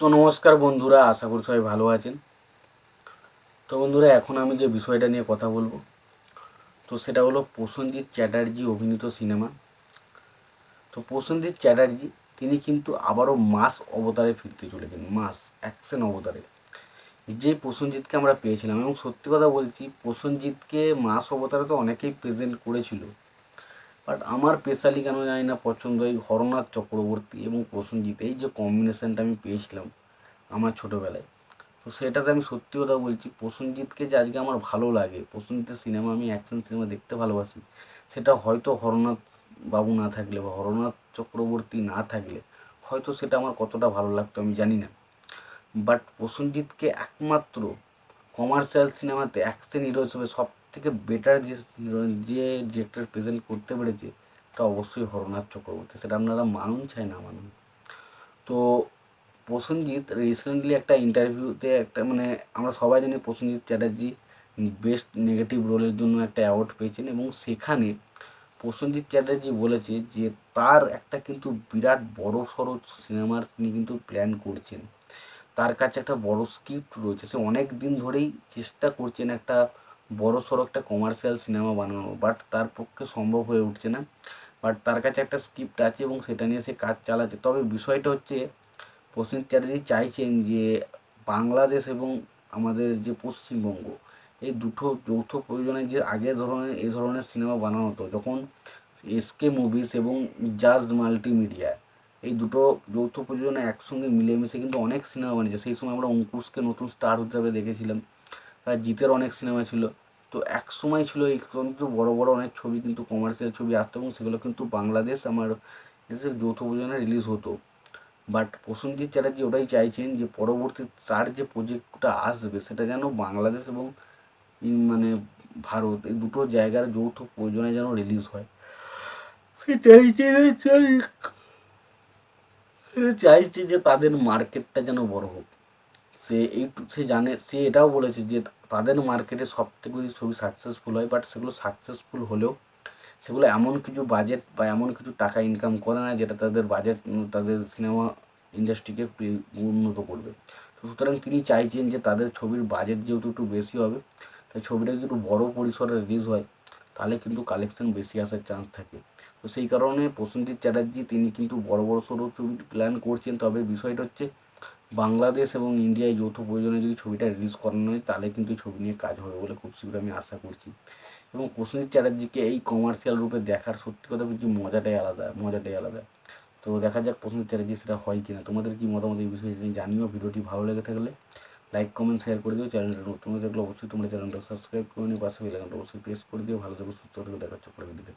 তো নমস্কার বন্ধুরা, আশা করি সবাই ভালো আছেন। তো বন্ধুরা, এখন আমি যে বিষয়টা নিয়ে কথা বলব, তো সেটা হলো প্রসেনজিৎ চ্যাটার্জি অভিনীত সিনেমা। তো প্রসেনজিৎ চ্যাটার্জি, তিনি কিন্তু আবারও মাস অবতারে ফিরতে চলেছেন, মাস, অ্যাকশন অবতারে। যে প্রসেনজিৎকে আমরা পেয়েছিলাম, এবং সত্যি কথা বলছি, প্রসেনজিৎকে মাস অবতারে তো অনেকেই প্রেজেন্ট করেছিল বাট আমার স্পেশালি কেন জানি না পছন্দ এই হরনাথ চক্রবর্তী এবং প্রসেনজিৎ, এই যে কম্বিনেশনটা আমি পেয়েছিলাম আমার ছোটোবেলায়। তো সেটাতে আমি সত্যি কথা বলছি, প্রসেনজিৎকে যে আজকে আমার ভালো লাগে, প্রসেনজিতের সিনেমা আমি অ্যাকশন সিনেমা দেখতে ভালোবাসি, সেটা হয়তো হরনাথ বাবু না থাকলে বা হরনাথ চক্রবর্তী না থাকলে হয়তো সেটা আমার কতটা ভালো লাগতো আমি জানি না। বাট প্রসেনজিৎকে একমাত্র কমার্শিয়াল সিনেমাতে অ্যাকশন হিরো হিসেবে সব থেকে বেটার যে যে ডিরেক্টর প্রেজেন্ট করতে পেরেছে সেটা অবশ্যই হরনাথ চক্রবর্তী। সেটা আপনারা মানুন চাই না মানুন। তো প্রসেনজিৎ রিসেন্টলি একটা ইন্টারভিউতে একটা মানে আমরা সবাই জানি প্রসেনজিৎ চ্যাটার্জি বেস্ট নেগেটিভ রোলের জন্য একটা অ্যাওয়ার্ড পেয়েছেন এবং সেখানে প্রসেনজিৎ চ্যাটার্জি বলেছে যে তার একটা কিন্তু বিরাট বড় সড়ো সিনেমার তিনি কিন্তু প্ল্যান করছেন। তার কাছে একটা বড় স্ক্রিপ্ট রয়েছে। সে অনেক দিন ধরেই চেষ্টা করছেন একটা বড় সড়ো একটা কমার্শিয়াল সিনেমা বানানো। বাট তার পক্ষে সম্ভব হয়ে উঠছে না। বাট তার কাছে একটা স্ক্রিপ্ট আছে এবং সেটা নিয়ে সে কাজ চালাচ্ছে। তবে বিষয়টা হচ্ছে প্রসেনজিৎ চ্যাটার্জি চাইছেন যে বাংলাদেশ এবং আমাদের যে পশ্চিমবঙ্গ, এই দুটো যৌথ প্রয়োজনে যে আগে ধরনের এই ধরনের সিনেমা বানানো হতো, যখন এসকে মুভিস এবং জাজ মাল্টিমিডিয়া এই দুটো যৌথ প্রযোজনা একসঙ্গে মিলেমিশে কিন্তু অনেক সিনেমা বানিয়েছে। সেই সময় আমরা অঙ্কুশকে নতুন স্টার হিসাবে দেখেছিলাম। জিতের অনেক সিনেমা ছিল। তো এক সময় ছিল এই কিন্তু বড় বড় অনেক ছবি কিন্তু কমার্শিয়াল ছবি আসতো এবং সেগুলো কিন্তু বাংলাদেশ আমার দেশের যৌথ প্রযোজনায় রিলিজ হতো। বাট প্রসেনজিৎ চ্যাটার্জি ওটাই চাইছেন যে পরবর্তী তার যে প্রজেক্টটা আসবে, সেটা যেন বাংলাদেশ এবং মানে ভারত এই দুটো জায়গার যৌথ প্রয়োজনে যেন রিলিজ হয়। সেটাই চাইছে যে তাদের মার্কেটটা যেন বড় হোক। সে এইটু সে জানে, সে এটাও বলেছে যে তাদের মার্কেটে সব থেকে বেশি ছবি সাকসেসফুল হয় বাট সেগুলো সাকসেসফুল হলেও সেগুলো এমন কিছু বাজেট বা এমন কিছু টাকা ইনকাম করে না যেটা তাদের বাজেট তাদের সিনেমা ইন্ডাস্ট্রিকে উন্নত করবে। সুতরাং তিনি চাইছেন যে তাদের ছবির বাজেট যেহেতু একটু বেশি হবে, তাই ছবিটা যদি একটু বড়ো পরিসরে রিলিজ হয়, তাহলে কিন্তু কালেকশন বেশি আসার চান্স থাকে। তো সেই কারণে প্রসেনজিৎ চ্যাটার্জি, তিনি কিন্তু বড় বড় সড়ো ছবি প্ল্যান করছেন, তবে বিষয়টা হচ্ছে বাংলাদেশ এবং ইন্ডিয়ায় যৌথ প্রয়োজনে যদি ছবিটা রিলিজ করানো হয়, তাহলে কিন্তু ছবি নিয়ে কাজ হবে বলে খুব শীঘ্র আমি আশা করছি। এবং প্রসেনজিৎ চ্যাটার্জিকে এই কমার্শিয়াল রূপে দেখার সত্যি কথা বলছি মজাটাই আলাদা মজাটাই আলাদা। তো দেখা যাক প্রসেনজিৎ চ্যাটার্জি সেটা হয় কিনা। তোমাদের কি মতামত এই বিষয়ে জানিও, ভিডিওটি ভালো লেগে থাকলে লাইক কমেন্ট শেয়ার করে দিও। চ্যানেলটা নতুন হয়ে থাকলে অবশ্যই তোমরা চ্যানেলটা সাবস্ক্রাইব করে নিও। পাশে অবশ্যই প্রেস করে দিও। ভালো থাকো, সুস্থ থাকো, দেখা হচ্ছে পরের ভিডিওতে